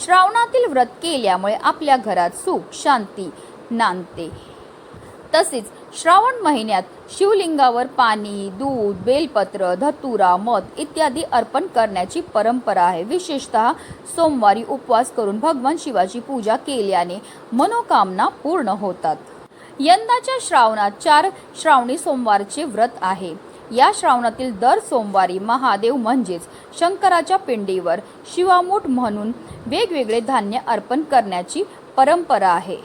श्रावणातील व्रत केल्यामुळे आपल्या घरात सुख शांती नांदते. तसेच श्रावण महिन्यात शिवलिंगावर पाणी दूध बेलपत्र धतुरा मध इत्यादी अर्पण करण्याची परंपरा आहे. विशेषतः सोमवारी उपवास करून भगवान शिवाची पूजा केल्याने मनोकामना पूर्ण होतात. यंदाच्या श्रावणात चार श्रावणी सोमवारचे व्रत आहे. या श्रावणातील दर सोमवारी महादेव म्हणजेच शंकराच्या पिंडीवर शिवामूठ म्हणून वेगवेगळे धान्य अर्पण करण्याची परंपरा आहे.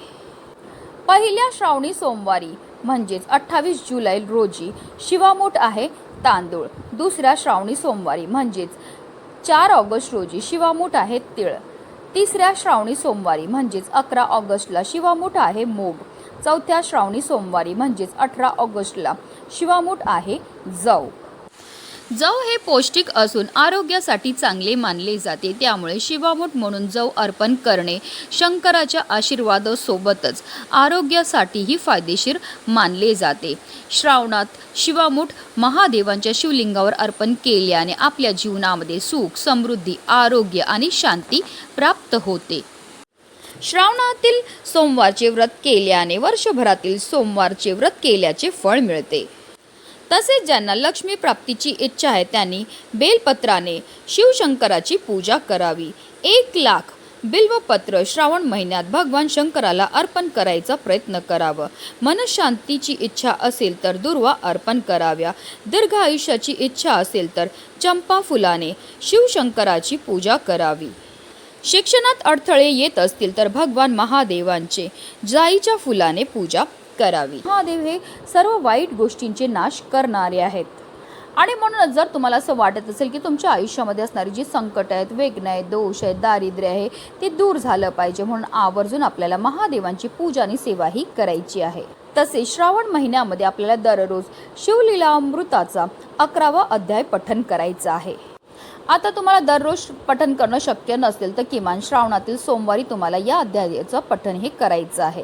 पहिल्या श्रावणी सोमवारी म्हणजेच अठ्ठावीस जुलै रोजी शिवामूठ आहे तांदूळ. दुसऱ्या श्रावणी सोमवारी म्हणजेच चार ऑगस्ट रोजी शिवामूठ आहे तिळ. तिसऱ्या श्रावणी सोमवारी म्हणजेच अकरा ऑगस्टला शिवामूठ आहे मूग. चौथ्या श्रावणी सोमवारी म्हणजेच अठरा ऑगस्टला शिवामूठ आहे जव. जव हे पौष्टिक असून आरोग्यासाठी चांगले मानले जाते. त्यामुळे शिवामूठ म्हणून जव अर्पण करणे शंकराच्या आशीर्वादासोबतच आरोग्यासाठीही फायदेशीर मानले जाते. श्रावणात शिवामूठ महादेवांच्या शिवलिंगावर अर्पण केल्याने आपल्या जीवनामध्ये सुख समृद्धी आरोग्य आणि शांती प्राप्त होते. श्रावणातील सोमवारचे व्रत केल्याने वर्षभरातील सोमवारचे व्रत केल्याचे फळ मिळते. तसेच ज्यांना लक्ष्मी प्राप्तीची इच्छा आहे त्यांनी बेलपत्राने शिवशंकराची पूजा करावी. एक लाख बिल्वपत्र श्रावण महिन्यात भगवान शंकराला अर्पण करायचा प्रयत्न करावा. मनशांतीची इच्छा असेल तर दुर्वा अर्पण कराव्या. दीर्घ आयुष्याची इच्छा असेल तर चंपा फुलाने शिवशंकराची पूजा करावी. शिक्षणात अडथळे येत असतील तर भगवान महादेवांचे जाईच्या फुलाने पूजा करावी. महादेव हे सर्व वाईट गोष्टींचे नाश करणारे आहेत. आणि म्हणूनच जर तुम्हाला असं वाटत असेल की तुमच्या आयुष्यामध्ये असणारी जी संकट आहेत वेगणं आहेत दोष आहेत दारिद्र्य आहे ते दूर झालं पाहिजे म्हणून आवर्जून आपल्याला महादेवांची पूजा आणि सेवाही करायची आहे. तसेच श्रावण महिन्यामध्ये आपल्याला दररोज शिवलीला अमृताचा अकरावा अध्याय पठन करायचा आहे. आता तुम्हाला दररोज पठन करणं शक्य नसेल तर किमान श्रावणातील सोमवारी तुम्हाला या अध्यायाचं पठन हे करायचं आहे.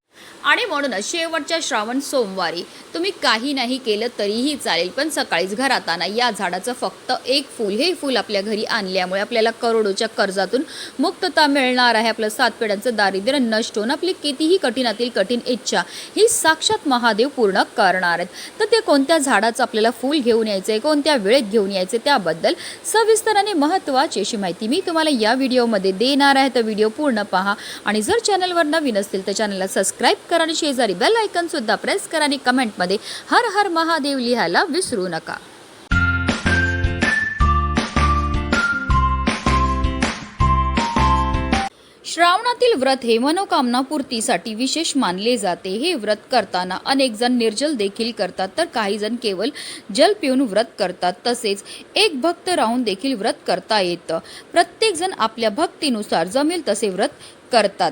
आणि म्हणूनच शेवटच्या श्रावण सोमवारी तुम्ही काही नाही केलं तरीही चालेल पण सकाळीच घराताना या झाडाचं फक्त एक फूल. हे फूल आपल्या घरी आणल्यामुळे आपल्याला करोडोच्या कर्जातून मुक्तता मिळणार आहे. आपलं सात पिढ्यांचं दारिद्र्य नष्ट होऊन आपली कितीही कठीणातील कठीण इच्छा ही साक्षात महादेव पूर्ण करणार आहेत. तर ते कोणत्या झाडाचं आपल्याला फूल घेऊन यायचं आहे कोणत्या वेळेत घेऊन यायचं त्याबद्दल सविस्तर आणि महत्त्वाची अशी माहिती मी तुम्हाला या व्हिडिओमध्ये देणार आहे. तर व्हिडिओ पूर्ण पहा आणि जर चॅनलवर नवीन असतील तर चॅनलला सबस्क्राईब करा आणि शेजारी बेल आयकन सुद्धा प्रेस करा आणि कमेंटमध्ये हर हर महादेव लिहायला विसरू नका. श्रावणातील व्रत हे मनोकामना पूर्तीसाठी विशेष मानले जाते. हे व्रत करताना अनेक जण निर्जल देखील करतात तर काही जण केवळ जल पिऊन व्रत करतात. तसेच एक भक्त राहून देखील व्रत करता येतं. प्रत्येक जण आपल्या भक्तीनुसार जमेल तसे व्रत करतात.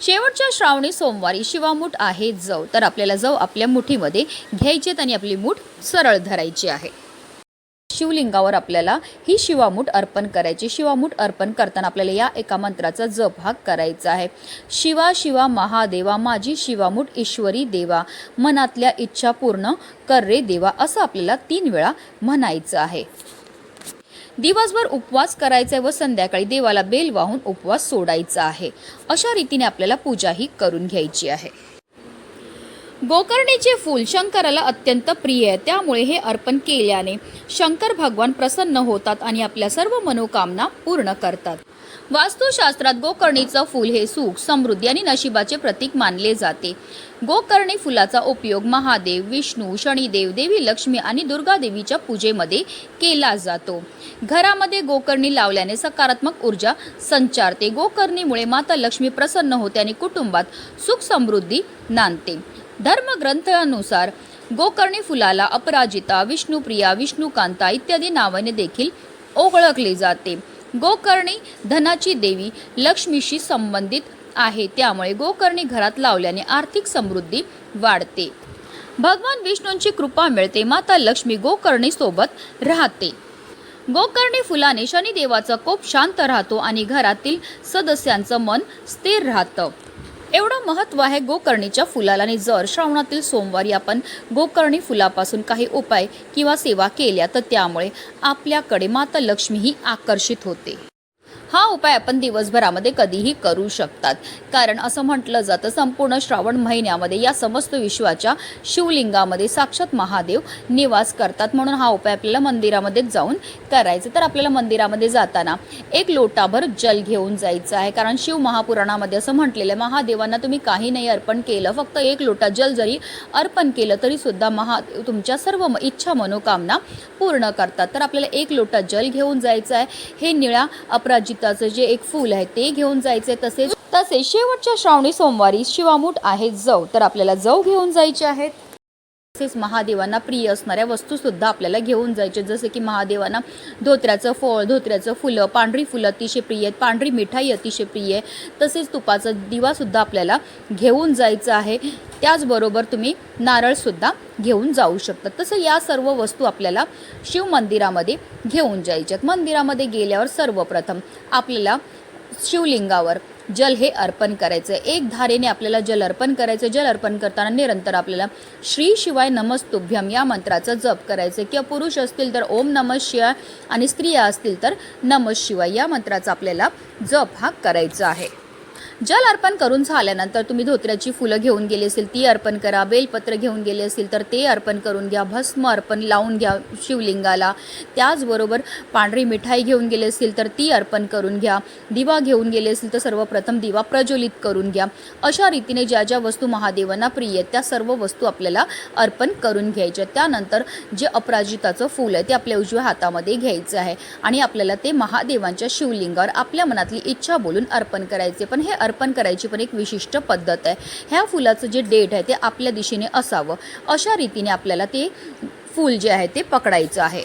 शेवटच्या श्रावणी सोमवारी शिवामूठ आहे जव. तर आपल्याला जव आपल्या मुठीमध्ये घ्यायचेत आणि आपली मूठ सरळ धरायची आहे. शिवलिंगावर आपल्याला ही शिवामूठ अर्पण करायची. शिवामूठ अर्पण करताना आपल्याला या एका मंत्राचा जप हा करायचा आहे. शिवा शिवा महादेवा माझी शिवामूठ ईश्वरी देवा. मनातल्या इच्छा पूर्ण कर रे देवा असं आपल्याला तीन वेळा म्हणायचं आहे. दिवसभर उपवास करायचा आहे व संध्याकाळी देवाला बेल वाहून उपवास सोडायचा आहे. अशा रीतीने आपल्याला पूजा ही करून घ्यायची आहे. गोकर्णीचे फूल शंकराला अत्यंत प्रिय आहे. त्यामुळे हे अर्पण केल्याने शंकर भगवान प्रसन्न होतात आणि आपल्या सर्व मनोकामना पूर्ण करतात. वास्तुशास्त्रात गोकर्णीचं फूल हे सुख समृद्धी आणि नशिबाचे प्रतीक मानले जाते. गोकर्णी फुलाचा उपयोग महादेव विष्णू शनिदेव देवी लक्ष्मी आणि दुर्गा देवीच्या पूजेमध्ये केला जातो. घरामध्ये गोकर्णी लावल्याने सकारात्मक ऊर्जा संचारते. गोकर्णीमुळे माता लक्ष्मी प्रसन्न होते आणि कुटुंबात सुख समृद्धी नांदते. धर्मग्रंथानुसार गोकर्णी फुलाला अपराजिता विष्णुप्रिया विष्णुकांता इत्यादी नावाने देखील ओळखले जाते. गोकर्णी धनाची देवी लक्ष्मीशी संबंधित आहे. त्यामुळे गोकर्णी घरात लावल्याने आर्थिक समृद्धी वाढते. भगवान विष्णूंची कृपा मिळते. माता लक्ष्मी गोकर्णी सोबत राहते. गोकर्णी फुलाने शनिदेवाचा कोप शांत राहतो आणि घरातील सदस्यांचं मन स्थिर राहतं. एवढं महत्त्व आहे गोकर्णीच्या फुलाला आणि जर श्रावणातील सोमवारी आपण गोकर्णी फुलापासून काही उपाय किंवा सेवा केल्या तर त्यामुळे आपल्याकडे माता लक्ष्मी ही आकर्षित होते. हा उपाय आपण दिवसभरामध्ये कधीही करू शकतात. कारण असं म्हटलं जातं संपूर्ण श्रावण महिन्यामध्ये या समस्त विश्वाच्या शिवलिंगामध्ये साक्षात महादेव निवास करतात. म्हणून हा उपाय आपल्याला मंदिरामध्ये जाऊन करायचा. तर आपल्याला मंदिरामध्ये जाताना एक लोटाभर जल घेऊन जायचं आहे. कारण शिव महापुराणामध्ये असं म्हटलेलं आहे महादेवांना तुम्ही काही नाही अर्पण केलं फक्त एक लोटा जल जरी अर्पण केलं तरी सुद्धा महादेव तुमच्या सर्व म- इच्छा मनोकामना पूर्ण करतात. तर आपल्याला एक लोटा जल घेऊन जायचं आहे. हे निळ्या अपराजित गीताचं जे एक फूल आहे ते घेऊन जायचे तसेच तसेच शेवटच्या श्रावणी सोमवारी शिवामूठ आहे जव. तर आपल्याला जव घेऊन जायचे आहेत. तसेच महादेवांना प्रिय असणाऱ्या वस्तूसुद्धा आपल्याला घेऊन जायचे. जसं की महादेवांना धोत्र्याचं फळ धोत्र्याचं फुलं पांढरी फुलं अतिशय प्रिय आहेत. पांढरी मिठाई अतिशय प्रिय आहे. तसेच तुपाचा दिवासुद्धा आपल्याला घेऊन जायचं आहे. त्याचबरोबर तुम्ही नारळसुद्धा घेऊन जाऊ शकता. तसं या सर्व वस्तू आपल्याला शिव मंदिरामध्ये घेऊन जायच्यात मंदिरामध्ये गेल्यावर सर्वप्रथम आपल्याला शिवलिंगावर जल हे अर्पण करायचं. आहे एक धारेने आपल्याला जल अर्पण करायचं. जल अर्पण करताना निरंतर आपल्याला श्री शिवाय नमस्तुभ्यम या मंत्राचा जप करायचं. किंवा पुरुष असतील तर ओम नम शिवाय आणि स्त्रिया असतील तर नम शिवाय या मंत्राचा आपल्याला जप हा करायचा आहे. जल अर्पण करून झाल्यानंतर तुम्ही धोत्र्याची फुलं घेऊन गेली असेल ती अर्पण करा बेलपत्र घेऊन गेले असेल तर ते अर्पण करून घ्या भस्म अर्पण लावून घ्या शिवलिंगाला. त्याचबरोबर पांढरी मिठाई घेऊन गेले असतील तर ती अर्पण करून घ्या दिवा घेऊन गेले असेल तर सर्वप्रथम दिवा प्रज्वलित करून घ्या. अशा रीतीने ज्या ज्या वस्तू महादेवांना प्रिय आहेत त्या सर्व वस्तू आपल्याला अर्पण करून घ्यायच्या त्यानंतर जे अपराजिताचं फूल आहे ते आपल्या उजव्या हातामध्ये घ्यायचं आहे आणि आपल्याला ते महादेवांच्या शिवलिंगावर आपल्या मनातली इच्छा बोलून अर्पण करायचे. पण हे अर्पण करायची पण एक विशिष्ट पद्धत आहे. ह्या फुलाचं जे डेट आहे ते आपल्या दिशेने असावं. अशा रीतीने आपल्याला ते फूल जे आहे ते पकडायचं आहे.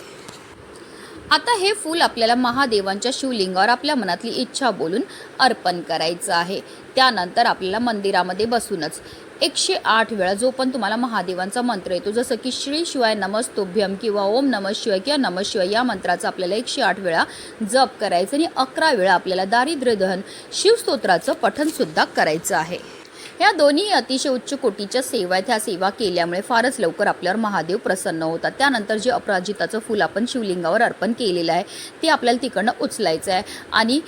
आता हे फूल आपल्याला महादेवांच्या शिवलिंगावर आपल्या मनातली इच्छा बोलून अर्पण करायचं आहे. त्यानंतर आपल्याला मंदिरामध्ये बसूनच एकशे आठ वेळा जो पण तुम्हाला महादेवांचा मंत्र येतो. जसं की श्री शिवाय नमस्तुभ्यम किंवा ओम नम शिवाय किंवा नम शिवाय या मंत्राचा आपल्याला एकशे आठ वेळा जप करायचं आणि अकरा वेळा आपल्याला दारिद्र्यदहन शिवस्तोत्राचं पठणसुद्धा करायचं आहे. ह्या दोन्ही अतिशय उच्च कोटीच्या सेवा आहेत. ह्या सेवा केल्यामुळे फारच लवकर आपल्यावर महादेव प्रसन्न होतात. त्यानंतर जे अपराजिताचं फूल आपण शिवलिंगावर अर्पण केलेलं आहे ते आपल्याला तिकडनं उचलायचं आहे. आणि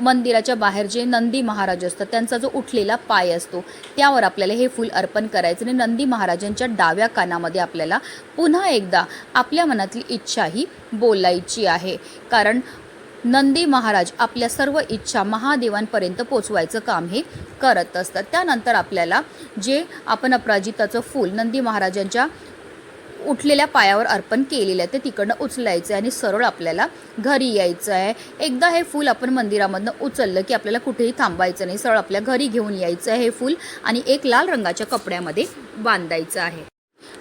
मंदिराच्या बाहेर जे नंदी महाराज असतात त्यांचा जो उठलेला पाय असतो त्यावर आपल्याला हे फूल अर्पण करायचं. आणि नंदी महाराजांच्या डाव्या कानामध्ये आपल्याला पुन्हा एकदा आपल्या मनातली इच्छा ही बोलायची आहे. कारण नंदी महाराज आपल्या सर्व इच्छा महादेवांपर्यंत पोचवायचं काम हे करत असतात. त्यानंतर आपल्याला जे आपण अपराजिताचं फूल नंदी महाराजांच्या उठलेल्या पायावर अर्पण केलेलं आहे ते तिकडनं उचलायचं आहे आणि सरळ आपल्याला घरी यायचं आहे. एकदा हे फूल आपण मंदिरामधनं उचललं की आपल्याला कुठेही थांबायचं नाही. सरळ आपल्या घरी घेऊन यायचं आहे हे फूल आणि एक लाल रंगाच्या कपड्यामध्ये बांधायचं आहे.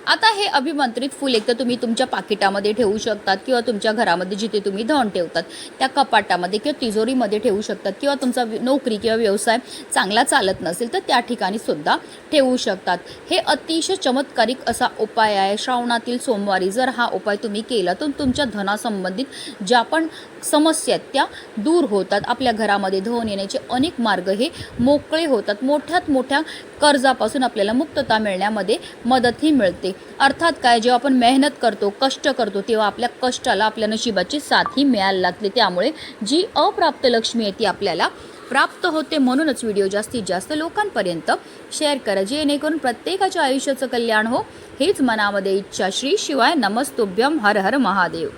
आता हे अभिमंत्रित फूल एक तर तुम्ही तुमच्या पाकिटामध्ये ठेवू शकतात किंवा तुमच्या घरामध्ये जिथे तुम्ही धन ठेवतात त्या कपाटामध्ये किंवा तिजोरीमध्ये ठेवू शकतात किंवा तुमचा नोकरी किंवा व्यवसाय चांगला चालत नसेल तर त्या ठिकाणी सुद्धा ठेवू शकतात. हे अतिशय चमत्कारिक असा उपाय आहे. श्रावणातील सोमवारी जर हा उपाय तुम्ही केला तर तुमच्या धनासंबंधित ज्या पण समस्या आहेत त्या दूर होतात. आपल्या घरामध्ये धन येण्याचे अनेक मार्ग हे मोकळे होतात. मोठ्यात मोठ्या कर्जापासून आपल्याला मुक्तता मिळण्यामध्ये मदतही मिळते. अर्थात काय जेव्हा आपण मेहनत करतो कष्ट करतो तेव्हा आपल्या कष्टाला आपल्या नशिबाची साथही मिळायला लागते. त्यामुळे जी अप्राप्त लक्ष्मी आहे ती आपल्याला प्राप्त होते म्हणूनच व्हिडिओ जास्तीत जास्त लोकांपर्यंत शेअर करा. जेणेकरून प्रत्येकाच्या आयुष्याचं कल्याण हो. हेच मनामध्ये इच्छा. श्री शिवाय नमस्तुभ्यम हर हर महादेव.